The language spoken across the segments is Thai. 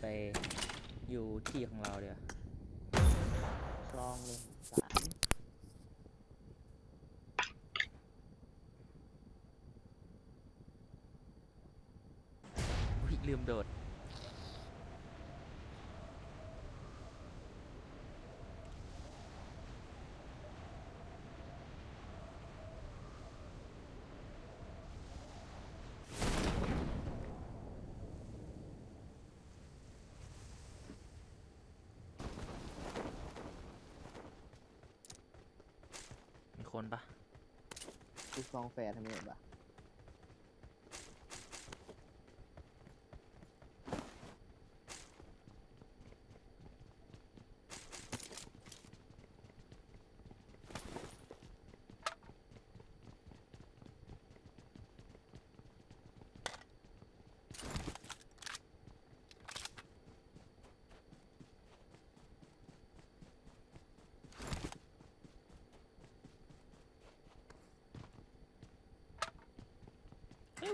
ไปอยู่ที่ของเราเดี๋ยวลองเลยสามอุ๊ยลืมโดด คนปะลูกซองแฟร์ทำไมเห็นปะ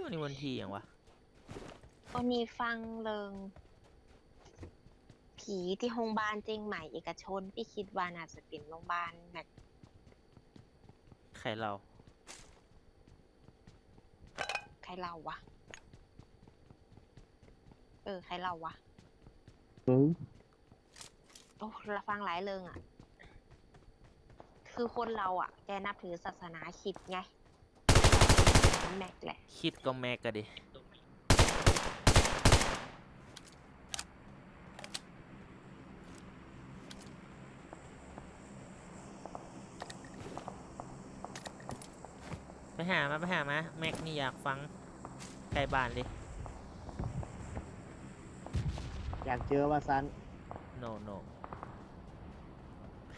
วันนี้วันที่อย่างวะวันนี้ฟังเริง ผีที่โรงพยาบาลเจียงใหม่เอกชน พี่คิดว่าน่าจะเป็นโรงพยาบาลแบบใครเราใครเล่าวะ เออ ใครเล่าวะอืมโอ้เราฟังหลายเริงอะ คือคนเราอะ แกนับถือศาสนาคริดไง แม็กแหละ คิดก็แม็กกะดิ ไปหามา ไปหามา แม็กนี่อยากฟังใกล้บ้านเลยอยากเจอว่าซัน no no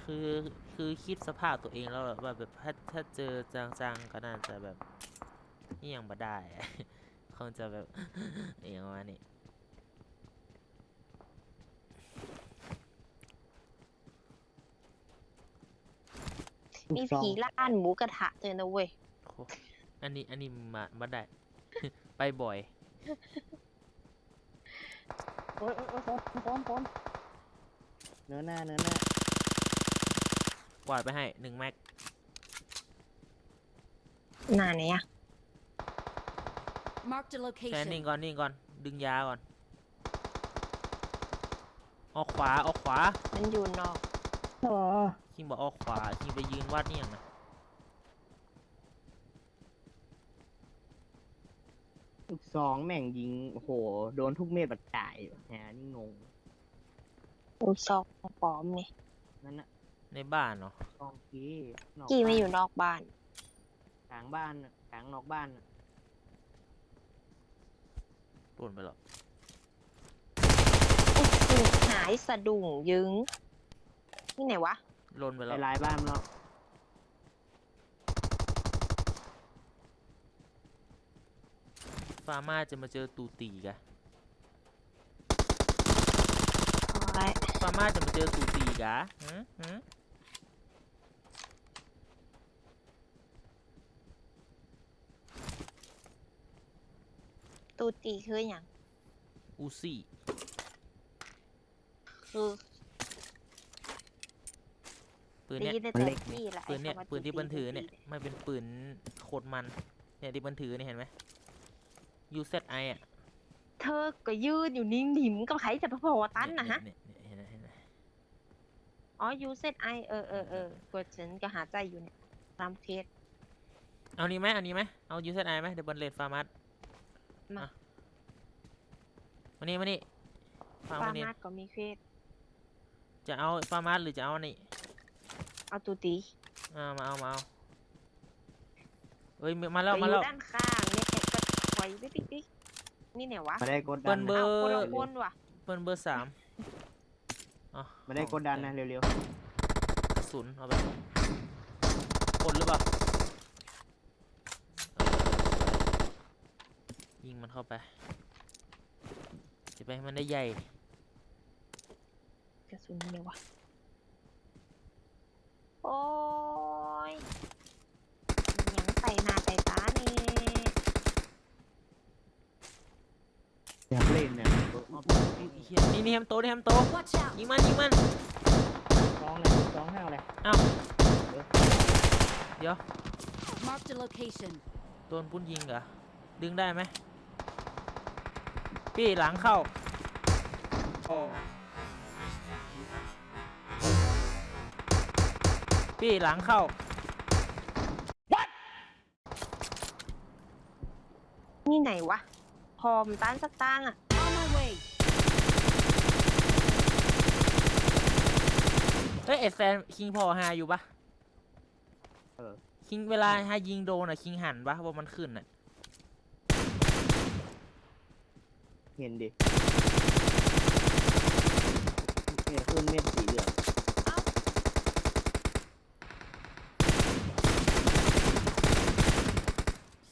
คือ คือคิดสภาพตัวเองแล้วแบบแบบถ้าถ้าเจอจังๆก็น่าจะแบบ นี่ยังบ่ได้คงจะแบบเอย่างประมาณนี้ลูมีกซองผีล่านหมูกระทะเลยนะเว้ยโอ้อันนี้อันนี้มาบ่ได้ ไปบ่อยโอ้ยโอ้ยโอ้ยคนคนคนเนื้อหน้าเนื้อหน้ากวาดไปให้หนึ่งแม็กนานเนี่ย Marked a แค่นิ่ง location. ก่อนนิ่งก่อน ดึงยาก่อน ออกขวาออกขวามันอยู่นอก อ๋อคิงบอกออกขวาคิงไปยืนวาดนี่ยังนะลูกซองแม่งยิงโอ้โห โดนทุกเม็ดบัดจ่ายแหมนี่งงลูกซองปลอมนี่นั่นน่ะในบ้านเนาะซองกี้นอกกี่ไม่บ้านอยู่นอกบ้าน กลางบ้านน่ะกลางนอกบ้านน่ะห ล่นไปแล้วอื้อหือหายสะดุ้งยึงนี่ไหนวะหล่นไปไปแล้วลายบ้านเนาะฟาร์มาจะมาเจอตูตีกะโอ้ยฟาร์มาจะมาเจอตูตีกะหืมหืม ตูตีคืออย่างอูซี่คือปืนตีเนี้ยได้แต่ที่แหละปืนเนี้ยไอ้คำว่าปืนที่ตูเบิ้นถือเนี่ยตูตีไม่เป็นปืนโคตรมัน เนี่ยที่เบิ้นถือเนี่ยเห็นไหม UZI อะเธอก็ยืนอยู่นิ่งหิมกับใครจะพอตันนะฮะเนี่ยเนี่ยเนี่ยเห็นไหมเห็นไหมอ๋อ U Z I เออเออเออกดฉันก็หาใจอยู่เนี่ยตามเคสเอานี้ไหมเอานี้ไหมเอา UZI ไหมเดี๋ยวเบิ้นเลดฟาร์มัส มามานี่มานี่ฟาร์ฟามานี่มาดก็มีเคสจะเอาฟาร์มัสหรือจะเอาอันนี่เอาตูตีอ่ามาเอามาเอาเอ้ยมาแล้วไปมาอแล้วยู่ด้านข้างเนี่ยก็ถอยไปปิ๊กปิ๊กนี่ไหนวะมาได้กดดัเปิ้นลเบอนะร์ เอาคนละคนว่ะเปิ้นเบอร์สามอ๋อมาได้กดดันนะเร็วกระสุนเอาไปคนหรือเปล่ายิง มันเข้าไปจะไปให้มันได้ใหญ่กระสุนเนี่ยวะโอ้ยยังใส่หน้าใส่ตาเนี่ยๆอยากเล่นเนี่ยอ้ออบอุ๊ยเหี้ยนี่นี่แฮมโตนี่แฮมโต Watch out! ยิงมันยิงมันสองเลยสองห้าเลยเอ้าเดี๋ยว Marked a location. โดนปุ้นยิงเหรอ ดึงได้ไหม พี่หลังเข้าพี่หลังเข้า นี่ไหนวะ พอมต้านสักตั้งอะ On my way. เฮ้ยเอดแซนคิงพอหาอยู่ปะเออคิงเวลาหายิงโดนอะคิงหันปะว่ามันขึ้นอะ เห็นดิเนี่ยขึ้นเม็ดสีเหลือง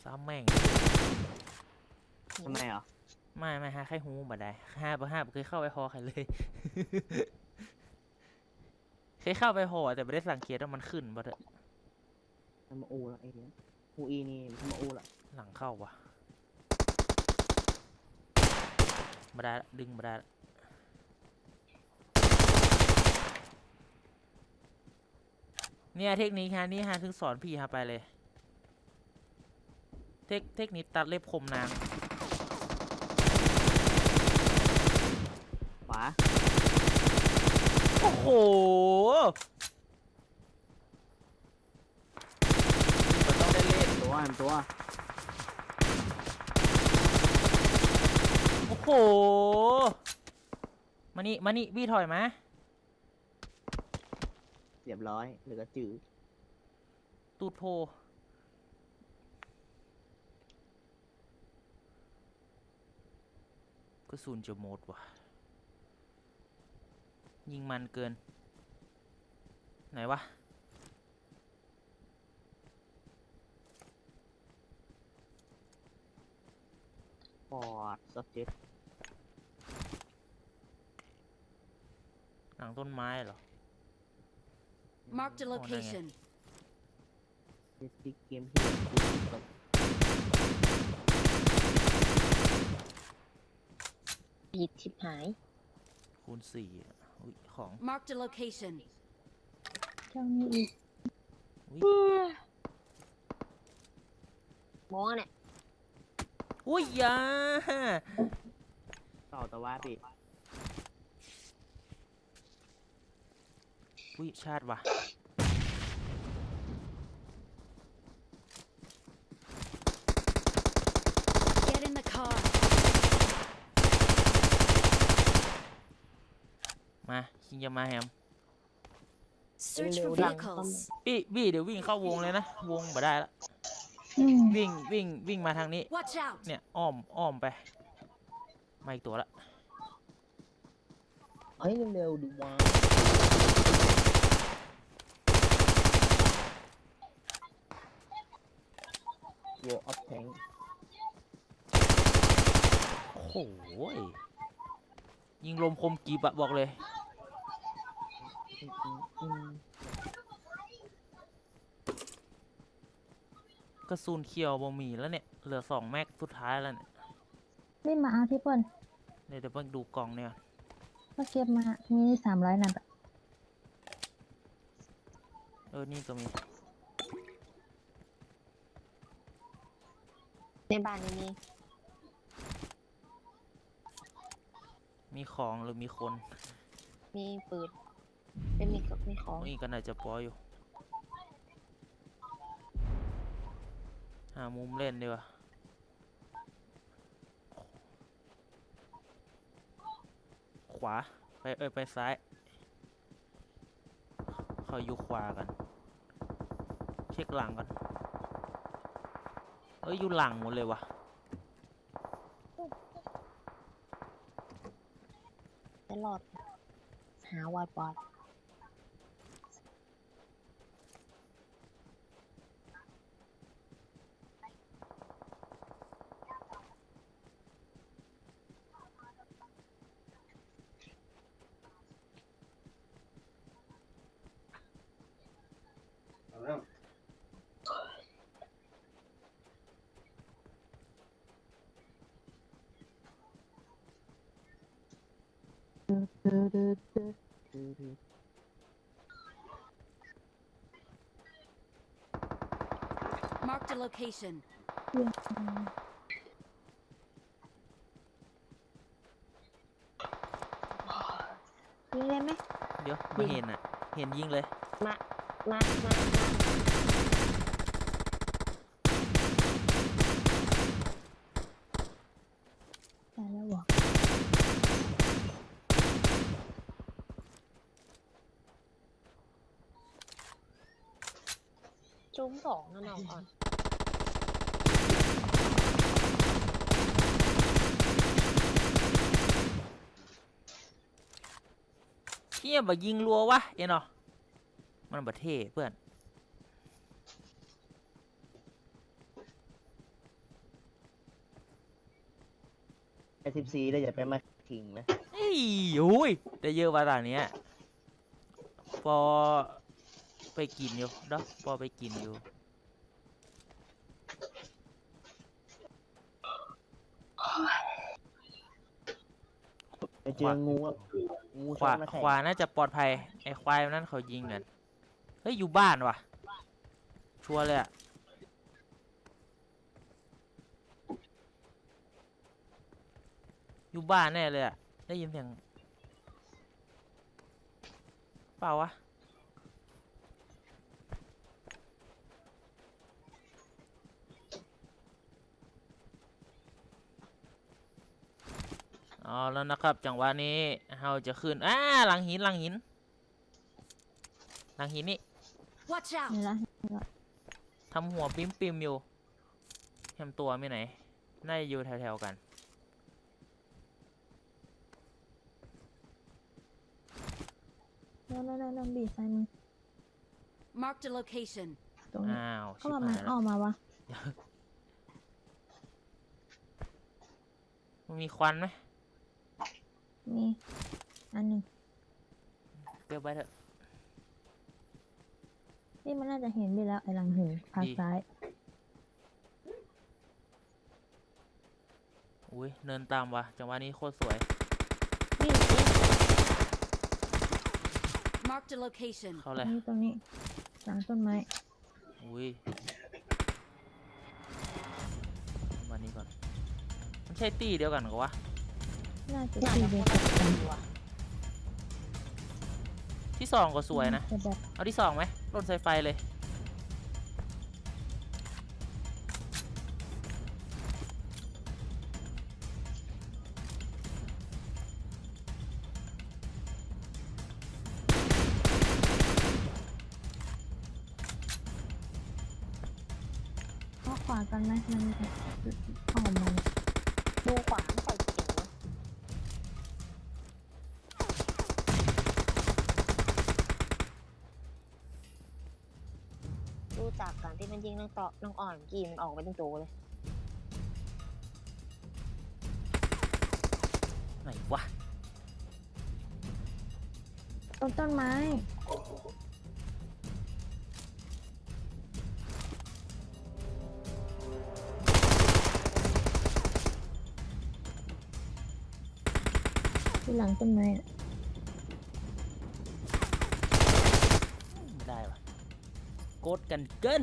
ซ้ำแม่ง ทำไมอะไม่ไม่หาใครหูบ่ได้ห้าบ่ห้าบ่เคยเข้าไปหอใครเลย เคยเข้าไปหอแต่ไม่ได้สังเกตว่ามันขึ้นบ่เถอะทำมาอูละไอ้เนี้ยอูอีนี่ทำมาอูละหลังเข้าวะ มาได้ละดึงมาได้ละเนี่ยเทคนิคฮะนี่ฮะถึงสอนพี่ฮะไปเลย เทคเทคนิคตัดเล็บคมนางขวาโอ้โหมันต้องได้เล่นตัวอันตัว โอ้โหมานี่มานี่พี่ถอยมาเรียบร้อยเหลือกระจือตูดโพก็สูนจะหมดว่ะ ยิงมันเกิน ไหนวะ ปอด subject หลังต้นไม้เหรอ Marked a Oh, no, no. location. เจ็ดติ๊กเกมเฮียกูติ๊กตกปีดชิบหาย คูณสี่อะอุ๊ยของ Marked a location. เจ้านี่อีกอุ๊ยมองอะเนี่ย อุ้ยอยา ต่อตะว่าปี อุ้ยชาติว่ะ Get in the car. มาคิงจะมาแฮม Search for Reloading. vehicles. พี่บี้เดี๋ยววิ่งเข้าวงเลยนะ วงมาได้ละวิ่งวิ่งวิ่งมาทางนี้ Watch out! เนี่ยอ้อมอ้อมไปมาอีกตัวละ เฮ้ยเร็วๆดูว่า โวออฟแทงโอ้โหยยิงลมคมกีบอะบอกเลย กระสุนเขียวบ่มีแล้วเนี่ย เหลือสองแม็กสุดท้ายแล้วเนี่ย รีบมาเอาที่เปิ้ลเดี๋ยวเดี๋ยวเพิ่งดูกล่องเนี่ยก่อนก็เก็บมา มีสามร้อยนัดอะเออ นี่ก็มี ในบ้านนี่มีมีของหรือมีคนมีปืนเป็นมีกับมีของนี่ก็น่าจะปออยู่ หามุมเล่นดีกว่าขวา ไปเอ้ยไปซ้ายเขาอยู่ขวากัน เช็คหลังกันเอ้ยอยู่หลังหมดเลยวะตลอด หาวายบอด Marked a location. ยิงเลยไหมเดี๋ยวไม่เห็นอะ เห็นยิงเลย มา มา มามา ตายแล้วเหรอ จุ้มสองนะน้องอ่อนเที่ยบ่ยิงรัววะเอ็นเนาะมันบ่เท่เพื่อนไอสิบสี่ได้อย่าไปมาทิ้งนะ เอ้ยโอ้ยได้เยอะว่าตอนเนี้ยพอ ไปกินอยู่เนาะพอไปกินอยู่ไปเจองูอะงูขชวานมาแข่งขวาน่าจะปลอดภัยไอ้ควายนั่นเขายิงกันเฮ้ยอยู่บ้านว่ะ ชัวร์เลยอะอยู่บ้านแน่เลยอะได้ยินเสียงเปล่าวะ เอาแล้วนะครับ จังหวะนี้เราจะขึ้นอ่าหลังหินหลังหิน หลังหินนี่ Watch เห็น out! แล้วทำหัวปิ้มปิมๆอยู่แฮมตัวไม่ไหน น่าจะอยู่แถวๆกัน แล้วแล้วแล้วแล้วบีบซ้ายมือ Marked a location. ตรงนี้อ้าวเข้าชิบมาหามายแล้เอาวออกมาวะมันมีควันไหม มีอันหนึ่งเก็บไว้เถอะ นี่มันน่าจะเห็นบีแล้วไอ้หลังหินทางดี ซ้าย อุ้ยเนินตามว่ะจังหวะนี้โคตรสวยวิ่งวิ่ง Marked a location. เข้าตรเลยงนี้ตรงนี้หลังต้นไม้ อุ้ยวันนี้ก่อน มันใช่ตี้เดียวกันกับวะ น่าจะน่าตีจะเดีพูยวดกันดีว่ะที่สองก็สวยนะ แต่แบบเอาที่สองไหมล่นสายไฟเลย เข้าขวากันไหมมันเข้ามาดูขวาไต่อน้องอ่อนเมื่อกี้มันออกไปตั้งตัวเลยไหนวะต้นต้นไม้ ที่หลังต้นไม้อะไม่ได้วะโกดกันเกิน